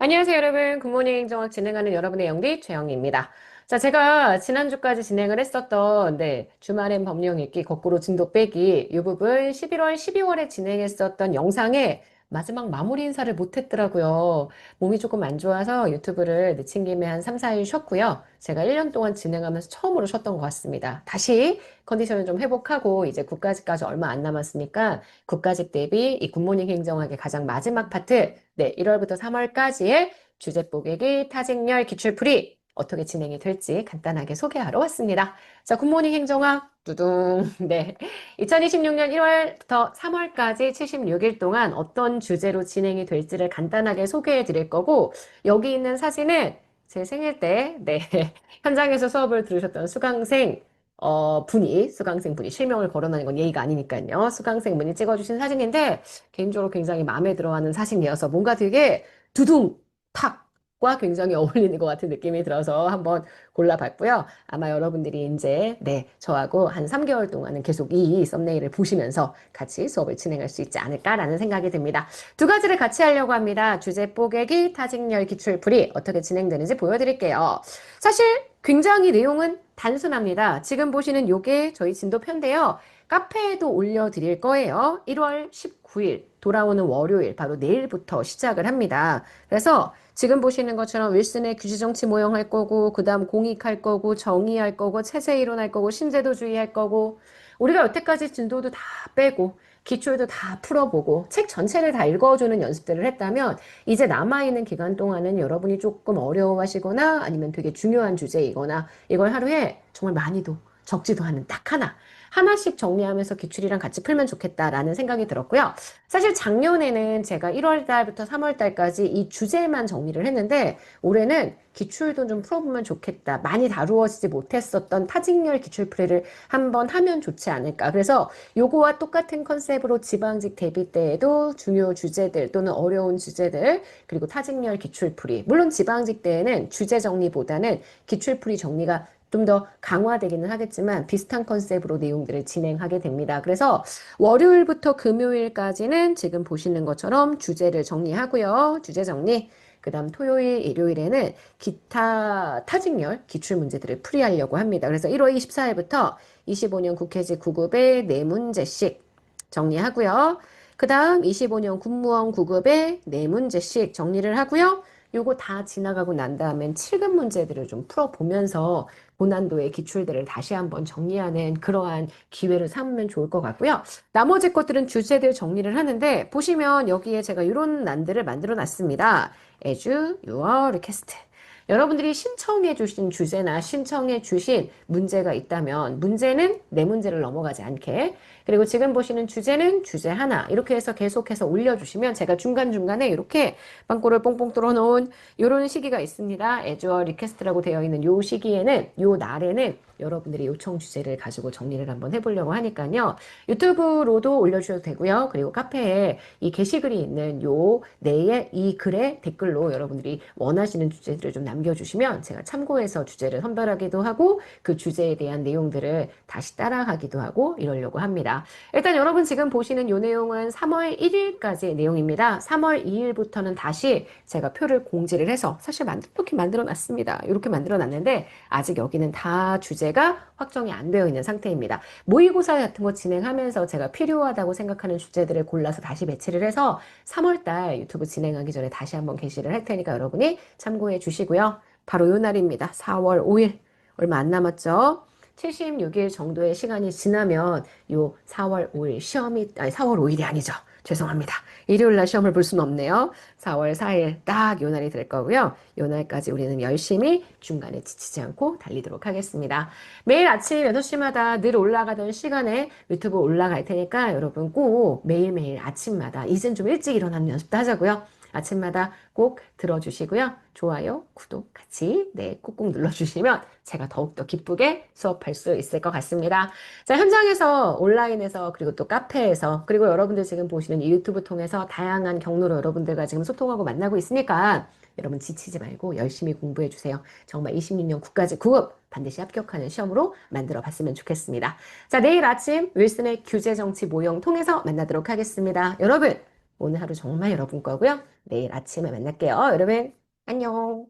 안녕하세요, 여러분. 굿모닝 행정학 진행하는 여러분의 영디 최영희입니다. 자, 제가 지난주까지 진행을 했었던, 네, 주말엔 법령 읽기, 거꾸로 진도 빼기, 이 부분 11월, 12월에 진행했었던 영상에 마지막 마무리 인사를 못했더라고요. 몸이 조금 안 좋아서 유튜브를 내친 김에 한 3, 4일 쉬었고요. 제가 1년 동안 진행하면서 처음으로 쉬었던 것 같습니다. 다시 컨디션을 좀 회복하고 이제 국가직까지 얼마 안 남았으니까 국가직 대비 이 굿모닝 행정학의 가장 마지막 파트, 네, 1월부터 3월까지의 주제 뽀개기, 타직열, 기출풀이 어떻게 진행이 될지 간단하게 소개하러 왔습니다. 자, 굿모닝 행정학 두둥. 네. 2026년 1월부터 3월까지 76일 동안 어떤 주제로 진행이 될지를 간단하게 소개해 드릴 거고, 여기 있는 사진은 제 생일 때, 네. 현장에서 수업을 들으셨던 수강생, 어, 분이, 수강생 분이 실명을 거론하는 건 예의가 아니니까요. 수강생 분이 찍어주신 사진인데, 개인적으로 굉장히 마음에 들어 하는 사진이어서 뭔가 되게 두둥, 탁, 과 굉장히 어울리는 것 같은 느낌이 들어서 한번 골라봤고요. 아마 여러분들이 이제 네 저하고 한 3개월 동안은 계속 이 썸네일을 보시면서 같이 수업을 진행할 수 있지 않을까라는 생각이 듭니다. 두 가지를 같이 하려고 합니다. 주제 뽀개기, 타직열, 기출풀이 어떻게 진행되는지 보여드릴게요. 사실 굉장히 내용은 단순합니다. 지금 보시는 요게 저희 진도편인데요. 카페에도 올려드릴 거예요. 1월 19일 돌아오는 월요일 바로 내일부터 시작을 합니다. 그래서 지금 보시는 것처럼 윌슨의 규지정치 모형할 거고 그 다음 공익할 거고 정의할 거고 체제 이론할 거고 신제도주의 할 거고 우리가 여태까지 진도도 다 빼고 기출도 다 풀어보고 책 전체를 다 읽어주는 연습들을 했다면 이제 남아있는 기간 동안은 여러분이 조금 어려워하시거나 아니면 되게 중요한 주제이거나 이걸 하루에 정말 많이도 적지도 않은 딱 하나 하나씩 정리하면서 기출이랑 같이 풀면 좋겠다라는 생각이 들었고요. 사실 작년에는 제가 1월 달부터 3월 달까지 이 주제만 정리를 했는데 올해는 기출도 좀 풀어보면 좋겠다. 많이 다루어지지 못했었던 타직열 기출풀이를 한번 하면 좋지 않을까. 그래서 요거와 똑같은 컨셉으로 지방직 대비 때에도 중요 주제들 또는 어려운 주제들 그리고 타직열 기출풀이 물론 지방직 때에는 주제 정리보다는 기출풀이 정리가 좀 더 강화되기는 하겠지만 비슷한 컨셉으로 내용들을 진행하게 됩니다. 그래서 월요일부터 금요일까지는 지금 보시는 것처럼 주제를 정리하고요. 주제 정리. 그 다음 토요일, 일요일에는 기타 타직열 기출 문제들을 풀이하려고 합니다. 그래서 1월 24일부터 25년 국회직 9급의 네 문제씩 정리하고요. 그 다음 25년 군무원 9급의 네 문제씩 정리를 하고요. 요거 다 지나가고 난 다음엔 7급 문제들을 좀 풀어보면서 고난도의 기출들을 다시 한번 정리하는 그러한 기회를 삼으면 좋을 것 같고요. 나머지 것들은 주제들 정리를 하는데 보시면 여기에 제가 이런 난들을 만들어 놨습니다. As your request. 여러분들이 신청해 주신 주제나 신청해 주신 문제가 있다면 문제는 내 문제를 넘어가지 않게 그리고 지금 보시는 주제는 주제 하나 이렇게 해서 계속해서 올려주시면 제가 중간중간에 이렇게 빵꾸를 뽕뽕 뚫어놓은 이런 시기가 있습니다. 애주어 리퀘스트라고 되어 있는 요 시기에는 요 날에는 여러분들이 요청 주제를 가지고 정리를 한번 해보려고 하니까요. 유튜브로도 올려주셔도 되고요. 그리고 카페에 이 게시글이 있는 요 내에 이 글에 댓글로 여러분들이 원하시는 주제들을 좀 남겨주시면 제가 참고해서 주제를 선별하기도 하고 그 주제에 대한 내용들을 다시 따라가기도 하고 이러려고 합니다. 일단 여러분 지금 보시는 요 내용은 3월 1일까지 내용입니다. 3월 2일부터는 다시 제가 표를 공지를 해서 사실 이렇게 만들어 놨습니다. 이렇게 만들어 놨는데 아직 여기는 다 주제 주제가 확정이 안 되어 있는 상태입니다. 모의고사 같은 거 진행하면서 제가 필요하다고 생각하는 주제들을 골라서 다시 배치를 해서 3월달 유튜브 진행하기 전에 다시 한번 게시를 할 테니까 여러분이 참고해 주시고요. 바로 요 날입니다. 4월 5일. 얼마 안 남았죠? 76일 정도의 시간이 지나면 요 4월 5일 시험이, 아니 4월 5일이 아니죠. 죄송합니다. 일요일 날 시험을 볼 수는 없네요. 4월 4일 딱 요 날이 될 거고요. 요 날까지 우리는 열심히 중간에 지치지 않고 달리도록 하겠습니다. 매일 아침 6시마다 늘 올라가던 시간에 유튜브 올라갈 테니까 여러분 꼭 매일매일 아침마다 이젠 좀 일찍 일어나는 연습도 하자고요. 아침마다 꼭 들어주시고요. 좋아요, 구독 같이 네 꾹꾹 눌러주시면 제가 더욱더 기쁘게 수업할 수 있을 것 같습니다. 자, 현장에서 온라인에서 그리고 또 카페에서 그리고 여러분들 지금 보시는 이 유튜브 통해서 다양한 경로로 여러분들과 지금 소통하고 만나고 있으니까 여러분 지치지 말고 열심히 공부해 주세요. 정말 26년 국가직 9급 반드시 합격하는 시험으로 만들어 봤으면 좋겠습니다. 자, 내일 아침 윌슨의 규제 정치 모형 통해서 만나도록 하겠습니다. 여러분 오늘 하루 정말 여러분 거고요. 내일 아침에 만날게요. 여러분, 안녕.